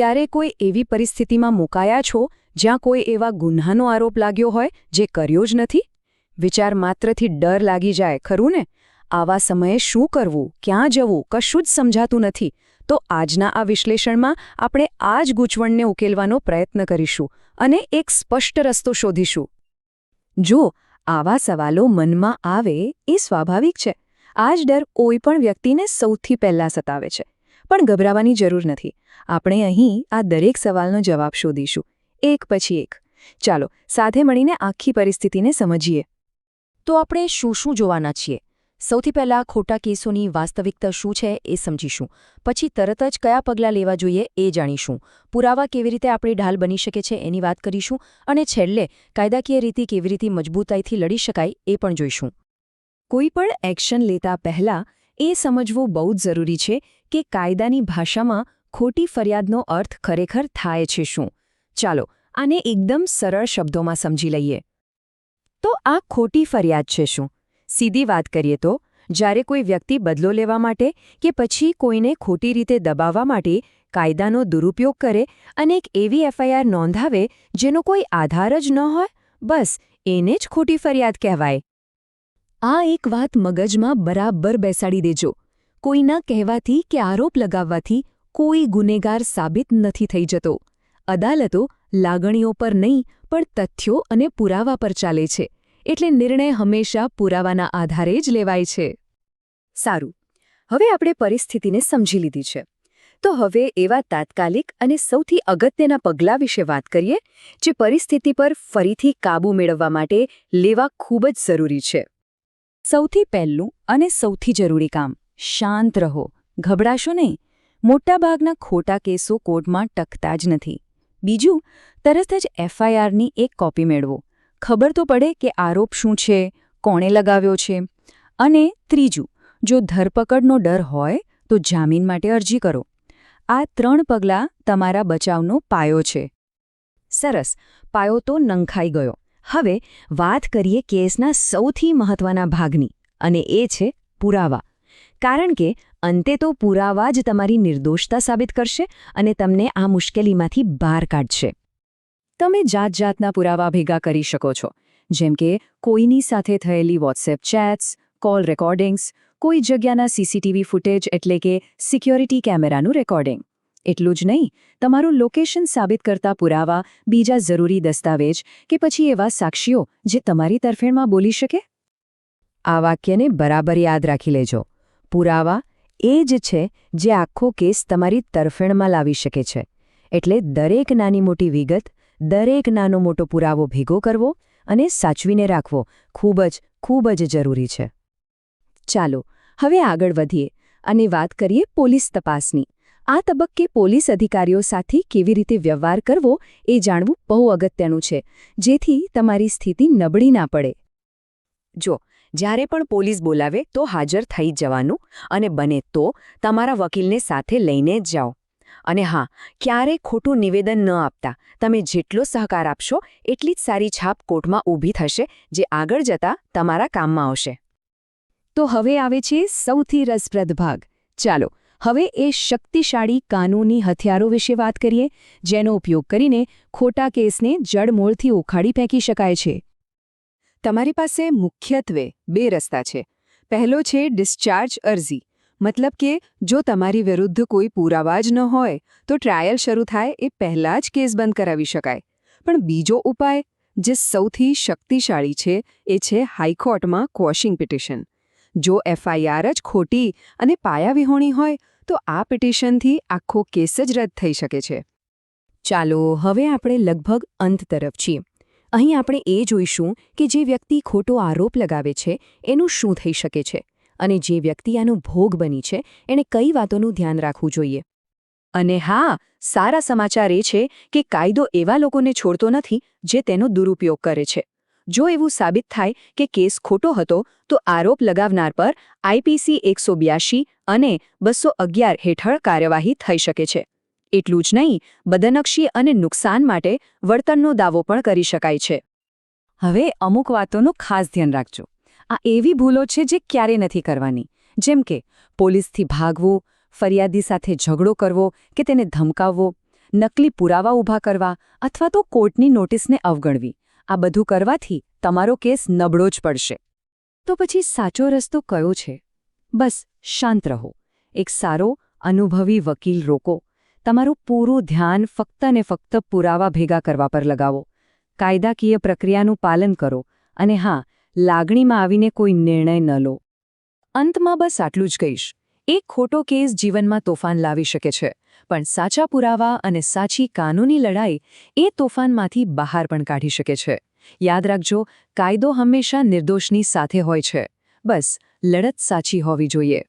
ક્યારે કોઈ એવી પરિસ્થિતિમાં મુકાયા છો જ્યાં કોઈ એવા ગુન્હાનો આરોપ લાગ્યો હોય જે કર્યો જ નથી? વિચાર માત્રથી ડર લાગી જાય, ખરું ને? આવા સમયે શું કરવું, ક્યાં જવું, કશું જ સમજાતું નથી. તો આજના આ વિશ્લેષણમાં આપણે આ જ ગૂંચવણને ઉકેલવાનો પ્રયત્ન કરીશું અને એક સ્પષ્ટ રસ્તો શોધીશું. જો આવા સવાલો મનમાં આવે, એ સ્વાભાવિક છે. આ જ ડર કોઈ પણ વ્યક્તિને સૌથી પહેલાં સતાવે છે. પણ ગભરાવાની જરૂર નથી. આપણે અહીં આ દરેક સવાલનો જવાબ શોધીશું. એક પછી એક. ચાલો, સાથે મળીને આખી પરિસ્થિતિને સમજીએ. તો આપણે શું શું જોવાના છીએ? સૌથી પહેલાં ખોટા કેસોની વાસ્તવિકતા શું છે એ સમજીશું. પછી તરત જ કયા પગલાં લેવા જોઈએ એ જાણીશું. પુરાવા કેવી રીતે આપણી ઢાલ બની શકે છે એની વાત કરીશું અને છેલ્લે કાયદાકીય રીતે કેવી રીતે મજબૂતાઈથી લડી શકાય એ પણ જોઈશું. કોઈ પણ એક્શન લેતા પહેલાં એ સમજવું બહુ જ જરૂરી છે કે કાયદાની ભાષામાં ખોટી ફરિયાદનો અર્થ ખરેખર થાય છે શું. ચાલો, આને એકદમ સરળ શબ્દોમાં સમજી લઈએ. તો આ ખોટી ફરિયાદ છે શું? સીધી વાત કરીએ તો, જ્યારે કોઈ વ્યક્તિ બદલો લેવા માટે કે પછી કોઈને ખોટી રીતે દબાવવા માટે કાયદાનો દુરુપયોગ કરે અને એક એવી એફઆઈઆર નોંધાવે જેનો કોઈ આધાર જ ન હોય, બસ, એને જ ખોટી ફરિયાદ કહેવાય. આ એક વાત મગજમાં બરાબર બેસાડી દેજો. કોઈના કહેવાથી કે આરોપ લગાવવાથી કોઈ ગુનેગાર સાબિત નથી થઈ જતો. અદાલતો લાગણીઓ પર નહીં, પણ તથ્યો અને પુરાવા પર ચાલે છે. એટલે નિર્ણય હંમેશા પુરાવાના આધારે જ લેવાય છે. સારું. હવે આપણે પરિસ્થિતિને સમજી લીધી છે. તો હવે એવા તાત્કાલિક અને સૌથી અગત્યના પગલાં વિશે વાત કરીએ, જે પરિસ્થિતિ પર ફરીથી કાબૂ મેળવવા માટે લેવા ખૂબ જ જરૂરી છે. સૌથી પહેલું અને સૌથી જરૂરી કામ, શાંત રહો. ગભરાશો નહીં. મોટાભાગના ખોટા કેસો કોર્ટમાં ટકતા જ નથી. બીજું, તરત જ એફઆઈઆરની એક કોપી મેળવો. ખબર તો પડે કે આરોપ શું છે, કોણે લગાવ્યો છે. અને ત્રીજું, જો ધરપકડનો ડર હોય, તો જામીન માટે અરજી કરો. આ ત્રણ પગલાં તમારા બચાવનો પાયો છે. સરસ. પાયો તો નંખાઈ ગયો. હવે વાત કરીએ કેસના સૌથી મહત્વના ભાગની, અને એ છે પુરાવા. કારણ કે અંતે તો પુરાવા જ તમારી નિર્દોષતા સાબિત કરશે અને તમને આ મુશ્કેલીમાંથી બહાર કાઢશે. તમે જાત જાતના પુરાવા ભેગા કરી શકો છો, જેમ કે કોઈની સાથે થયેલી વોટ્સએપ ચેટ્સ, કોલ રેકોર્ડિંગ્સ, કોઈ જગ્યાના સીસીટીવી ફૂટેજ એટલે કે સિક્યોરિટી કેમેરાનું રેકોર્ડિંગ. એટલું જ નહીં, તમારું લોકેશન સાબિત કરતા પુરાવા, બીજા જરૂરી દસ્તાવેજ કે પછી એવા સાક્ષીઓ જે તમારી તરફેણમાં બોલી શકે? આ વાક્યને બરાબર યાદ રાખી લેજો. પુરાવા એ જ છે જે આખો કેસ તમારી તરફેણમાં લાવી શકે છે. એટલે દરેક નાની મોટી વિગત, દરેક નાનો મોટો પુરાવો ભેગો કરવો અને સાચવીને રાખવો ખૂબ જ ખૂબ જ જરૂરી છે. ચાલો, હવે આગળ વધીએ અને વાત કરીએ પોલીસ તપાસની. આ તબક્કે પોલીસ અધિકારીઓ સાથે કેવી રીતે વ્યવહાર કરવો એ જાણવું બહુ અગત્યનું છે, જેથી તમારી સ્થિતિ નબળી ના પડે. જો, જ્યારે પણ પોલીસ બોલાવે તો હાજર થઈ જવાનું અને બને તો તમારા વકીલને સાથે લઈને જ જાઓ. અને હા, ક્યારે ખોટું નિવેદન ન આપતા તમે જેટલો સહકાર આપશો, એટલી જ સારી છાપ કોર્ટમાં ઊભી થશે, જે આગળ જતા તમારા કામમાં આવશે. તો હવે આવે છે સૌથી રસપ્રદ ભાગ. ચાલો હવે એ શક્તિશાળી કાનૂની હથિયારો વિશે વાત કરીએ, જેનો ઉપયોગ કરીને ખોટા કેસને જડમૂળથી ઉખાડી ફેંકી શકાય છે. તમારી પાસે મુખ્યત્વે બે રસ્તા છે. પહેલો છે ડિસ્ચાર્જ અરજી, મતલબ કે જો તમારી વિરુદ્ધ કોઈ પુરાવા જ ન હોય, તો ટ્રાયલ શરૂ થાય એ પહેલાં જ કેસ બંધ કરાવી શકાય. પણ બીજો ઉપાય, જે સૌથી શક્તિશાળી છે, એ છે હાઈકોર્ટમાં ક્વોશિંગ પિટિશન. જો એફઆઈઆર જ ખોટી અને પાયાવિહોણી હોય, તો આ પિટિશનથી આખો કેસ જ રદ થઈ શકે છે. ચાલો, હવે આપણે લગભગ અંત તરફ છીએ. અહીં આપણે એ જોઈશું કે જે વ્યક્તિ ખોટો આરોપ લગાવે છે, એનું શું થઈ શકે છે? અને જે વ્યક્તિ આનો ભોગ બની છે, એણે કઈ વાતોનું ધ્યાન રાખવું જોઈએ? અને હા, સારા સમાચાર એ છે કે કાયદો એવા લોકોને છોડતો નથી, જે તેનો દુરુપયોગ કરે છે. જો એવું સાબિત થાય કે કેસ ખોટો હતો, તો આરોપ લગાવનાર પર આઈપીસી એકસો અને બસો હેઠળ કાર્યવાહી થઈ શકે છે. એટલું જ નહીં, બદનક્ષી અને નુકસાન માટે વળતરનો દાવો પણ કરી શકાય છે. હવે અમુક વાતોનું ખાસ ધ્યાન રાખજો. આ એવી ભૂલો છે જે ક્યારે નથી કરવાની. જેમ કે, પોલીસથી ભાગવું, ફરિયાદી સાથે ઝઘડો કરવો કે તેને ધમકાવવો, નકલી પુરાવા ઊભા કરવા અથવા તો કોર્ટની નોટિસને અવગણવી. આ બધું કરવાથી તમારો કેસ નબળો જ પડશે. તો પછી સાચો રસ્તો કયો છે? બસ, શાંત રહો. એક સારો, અનુભવી વકીલ રોકો. તમારું પૂરું ધ્યાન ફક્ત ને ફક્ત પુરાવા ભેગા કરવા પર લગાવો. કાયદાકીય પ્રક્રિયાનું પાલન કરો અને હા, લાગણીમાં આવીને કોઈ નિર્ણય ન લો. અંતમાં બસ આટલું જ કહીશ. એક ખોટો કેસ જીવનમાં તોફાન લાવી શકે છે, પણ સાચા પુરાવા અને સાચી કાનૂની લડાઈ એ તોફાનમાંથી બહાર પણ કાઢી શકે છે. યાદ રાખજો, કાયદો હંમેશા નિર્દોષની સાથે હોય છે. બસ, લડત સાચી હોવી જોઈએ.